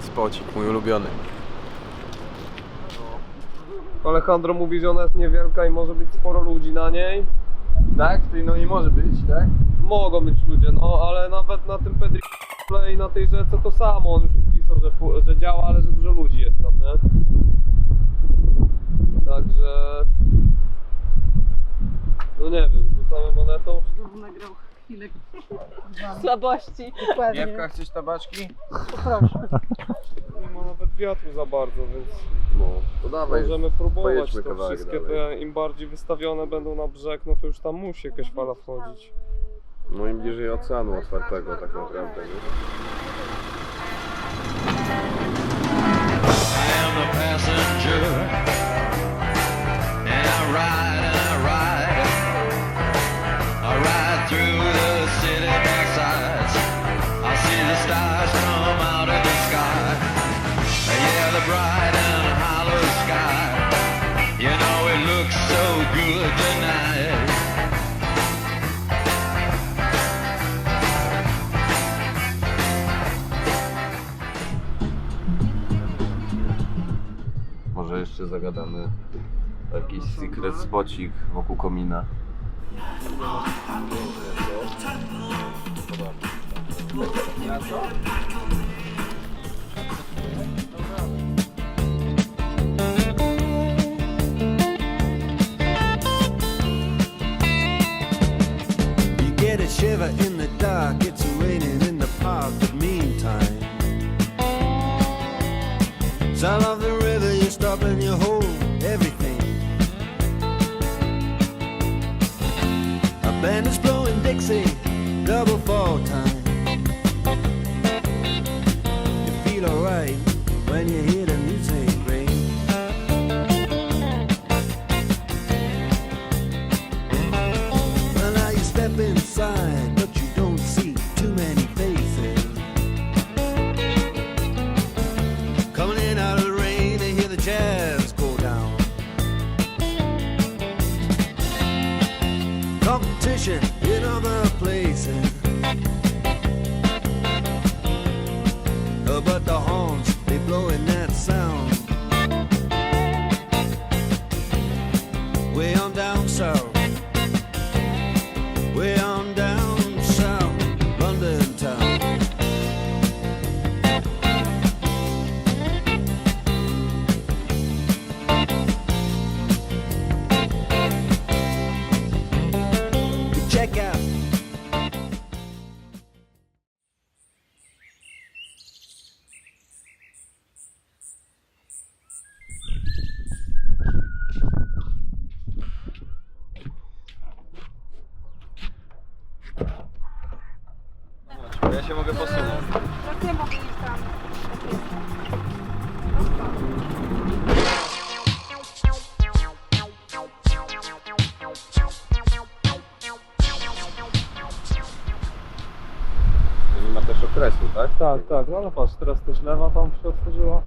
Piękny spocik, mój ulubiony. Alejandro mówi, że ona jest niewielka i może być sporo ludzi na niej. Tak? Tutaj no nie może być, tak? Mogą być ludzie, no ale nawet na tym Pedri i na tej rzece to samo. On już mi pisał, że, że działa, ale że dużo ludzi jest tam, nie? Także... No nie wiem, rzucamy monetą. nagrał chwilę słabości. Dokładnie. Jewka, chcesz tabaczki? Poproszę. Nie ma nawet wiatru za bardzo, więc No, to dawaj. możemy próbować pojedźmy to kawałek wszystkie dalej. te, im bardziej wystawione będą na brzeg, no to już tam musi jakaś fala wchodzić. No im bliżej oceanu otwartego tak naprawdę, nie? I am the passenger, the stars come out of the sky. Yeah, the bright and hollow sky. You know it looks so good tonight. Może jeszcze zagadamy jakiś secret spocik wokół komina. You get a shiver in the dark, it's raining in the park, but meantime. Sound of the river, you stop and you hold się mogę posunąć. Nie mogę iść tam. Nie ma też okresu, tak? Tak, tak, no ale patrz, teraz też lewa tam się otworzyła.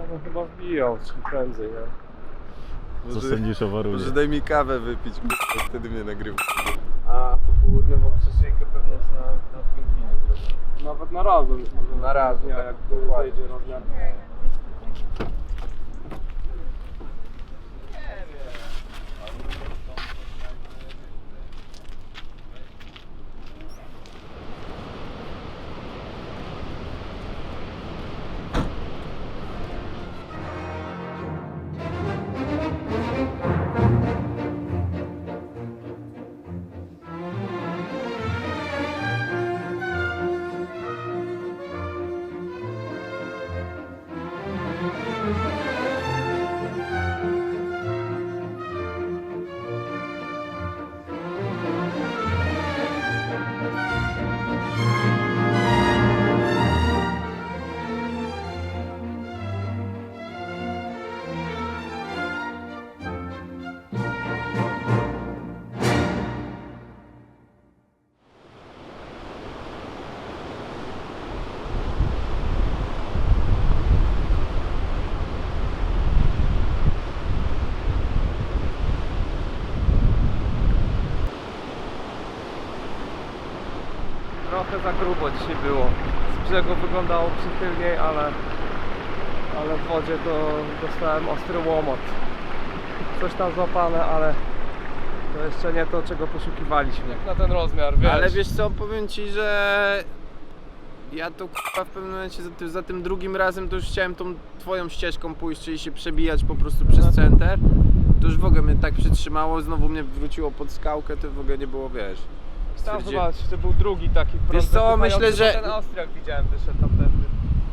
Ja bym chyba wbijał czym prędzej, nie? Co sądzisz o Może Warunie? daj mi kawę wypić, wtedy mnie nagrywa. A popołudniową przesiejkę pewnie na, na Pingwinie Nawet na razu Na razu, dnia, tak, jak dokładnie. zejdzie rozmiar. Za grubo dzisiaj było. Z brzegu wyglądało przychylniej, ale, ale w wodzie to dostałem ostry łomot. Coś tam złapane, ale to jeszcze nie to, czego poszukiwaliśmy. Jak na ten rozmiar, wiesz. Ale wiesz co, powiem ci, że ja to k***a w pewnym momencie za, tym- za tym drugim razem to już chciałem tą twoją ścieżką pójść, czyli się przebijać po prostu przez center. To już w ogóle mnie tak przytrzymało, znowu mnie wróciło pod skałkę, to w ogóle nie było, wiesz. Tam zobacz, to był drugi taki prąd Wiesz co, myślę, że- ten Austriak widziałem, wyszedł tamtędy.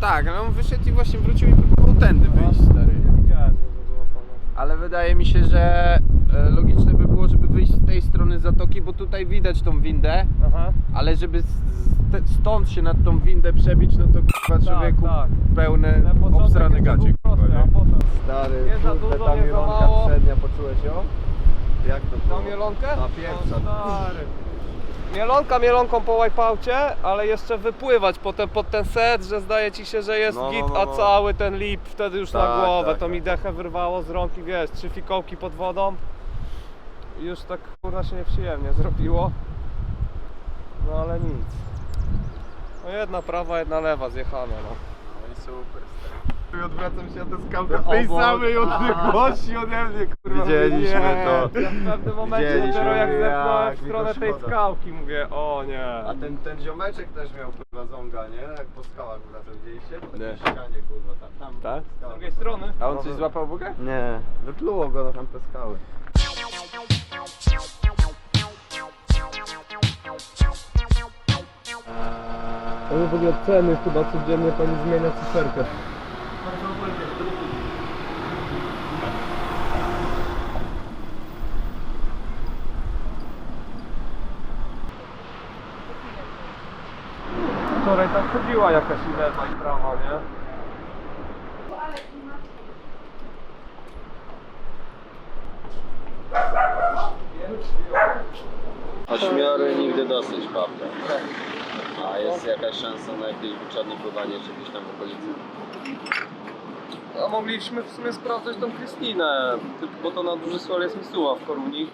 Tak, ale on wyszedł i właśnie wrócił i próbował tędy wyjść, stary. Nie widziałem, że było pana. Ale wydaje mi się, że e, logiczne by było, żeby wyjść z tej strony zatoki, bo tutaj widać tą windę, Aha. ale żeby stąd się nad tą windę przebić, no to k***a człowieku tak. pełne Ten początek obsrane jeszcze gacie. był prosty, a potem Stary, Nie za dużo, ta nie za mielonka mało. przednia, poczułeś ją? Jak to było? na mielonkę? Na pierwsza. O, stary. Mielonka mielonką po wipeoutie, ale jeszcze wypływać potem pod ten set, że zdaje ci się, że jest No, no, git, no, a no. cały ten lip wtedy już na Tak, głowę. tak, to tak. mi dechę wyrwało z rąk i wiesz, trzy fikołki pod wodą. I już tak kurwa się nieprzyjemnie zrobiło. No ale nic. No jedna prawa, jedna lewa zjechane no. No i super, stary. Odwracam się na tę skałkę No, tej obok. samej odległości ode mnie, kurwa. Widzieliśmy nie. to. Ja w pewnym momencie Widzieliśmy, dopiero jak jak zepnąłem w mi to stronę tej szkoda. skałki mówię, o nie. A ten, ten ziomeczek też miał kurwa zonga, nie? Jak po skałach wracał, widzieliście? Po takiej Nie. ścianie kurwa, tam, tam Tak? Z skała. drugiej strony. A on coś złapał w ogóle? Nie, wypluło go na tamte skały. Ale w ogóle ceny chyba codziennie pani zmienia cyferkę. Wczoraj tam chodziła jakaś i lewa i prawa, nie? Ośmiory nigdy dosyć, Pawle. A jest jakaś szansa na jakieś wieczorne pływanie czy gdzieś tam w okolicy? A mogliśmy w sumie sprawdzać tą Krystynę, bo to na duży sol jest Misuła w Koruni.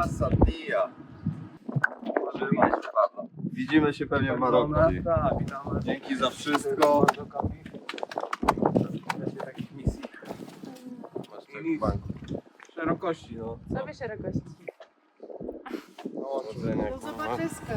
Pasa dia. Trzymaj się. Widzimy się pewnie w Maroku. Tak, witamy. Dzięki za wszystko. Takich misji. Masz tak w banku. Szerokości, no. Sobie szerokości. No, Do zobaczyska.